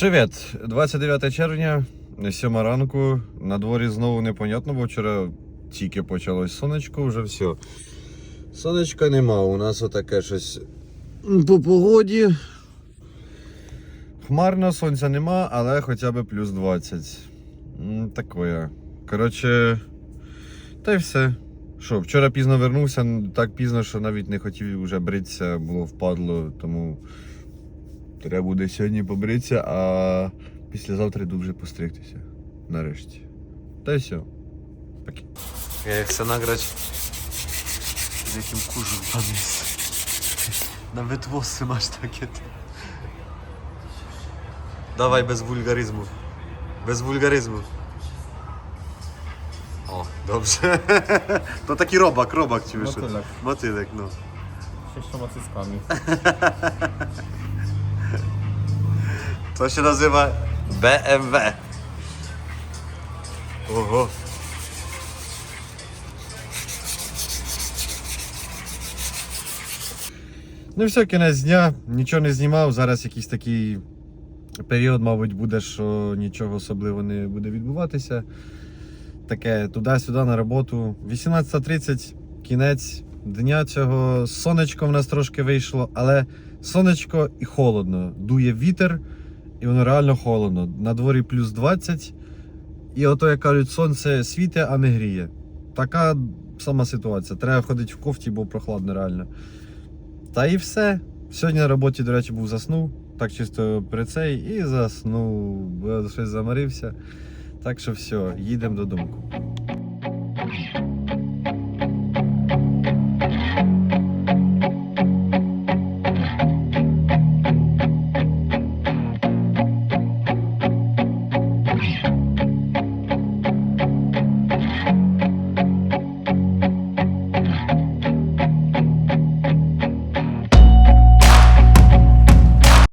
Привіт! 29 червня, 7 ранку. На дворі знову непонятно, бо вчора тільки почалось сонечко, вже все. Сонечка нема, у нас отаке щось по погоді. Хмарно, сонця нема, але хоча б плюс 20. М, Такое. Коротше, та й все. Що, вчора пізно вернувся, так пізно, що навіть не хотів вже бритися, було впадло, тому треба буде сьогодні побритися, а післязавтра йду вже постригтися. Нарешті. Та й все. Поки. Я як Санаграч з яким кужем паnis. На ветвоси маєш таке. Давай без вульгаризму. Без вульгаризму. О, добре. То такий робак, робак чуєш. Мотиляк. Мотилик, ну. Ще що мацисками. To się nazywa BMW. Ого. Ну і все, кінець дня, нічого не знімав. Зараз якийсь такий період, мабуть, буде, що нічого особливо не буде відбуватися. Таке туди-сюди на роботу. 18.30, кінець дня цього. Сонечко в нас трошки вийшло, але сонечко і холодно. Дує вітер, і воно реально холодно. На дворі плюс 20. І ото, як кажуть, сонце світе, а не гріє. Така сама ситуація. Треба ходити в кофті, бо прохладно реально. Та і все. Сьогодні на роботі, до речі, був заснув. Так чисто при цей і заснув, бо я щось заморився. Так що все, їдемо додому.